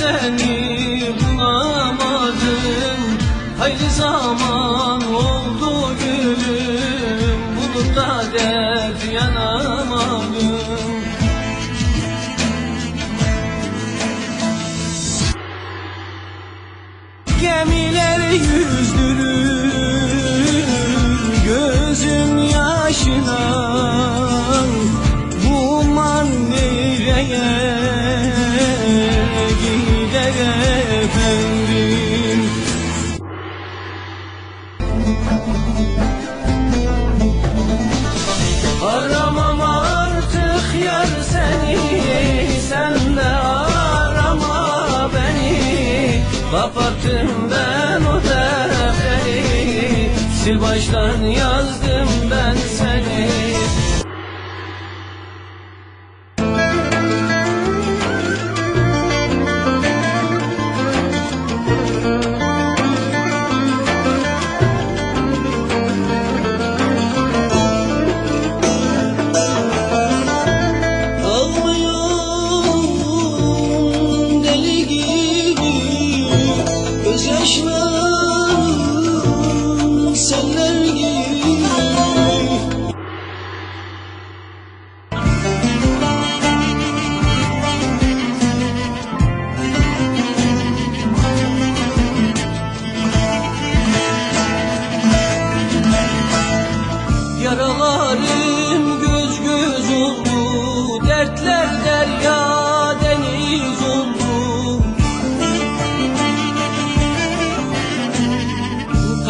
seni bulamadım. Hayli zaman oldu gülüm Bulup da dert yanamadım. Gemiler yüzdürür efendim Aramam artık yar seni Sen de arama beni. Kapattım ben o defteri Sil baştan yazdım ben seni 想了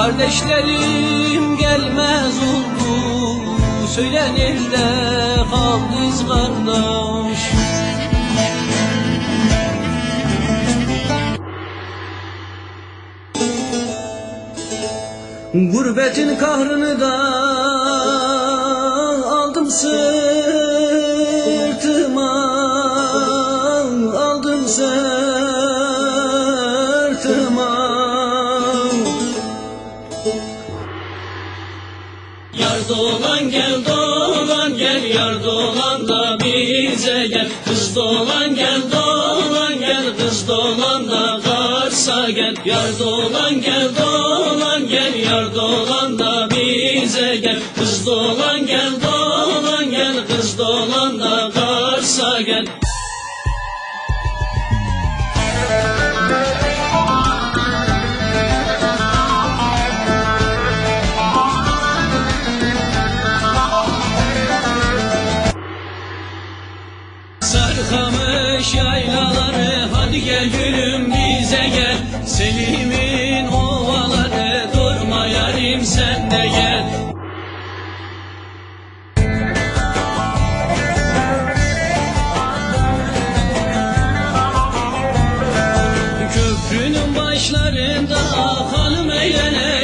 Kardeşlerim gelmez oldu. Söylenir de kaldız kardeş. Gurbetin kahrını da aldım sırtıma dolan gel dolan gel yar dolan da bize gel. Kız dolan gel dolan gel kız dolan da Kars'a gel. Yar dolan gel dolan gel yar dolan da bize gel. Kız dolan gel dolan gülüm bize gel Selim'in ovaları durma yarim sen de gel. Köprünün başlarında hanım eğlen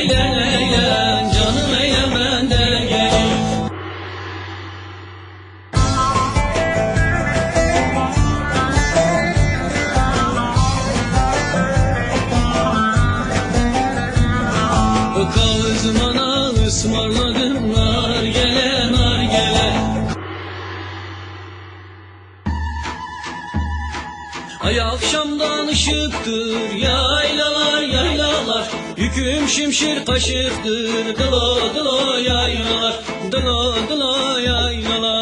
Kağızmana ısmarladım nar gele nar gele. Ay akşamdan ışıktır yaylalar yaylalar. Yüküm şimşir kaşıktır dılo dılo yaylalar Dılo dılo yaylalar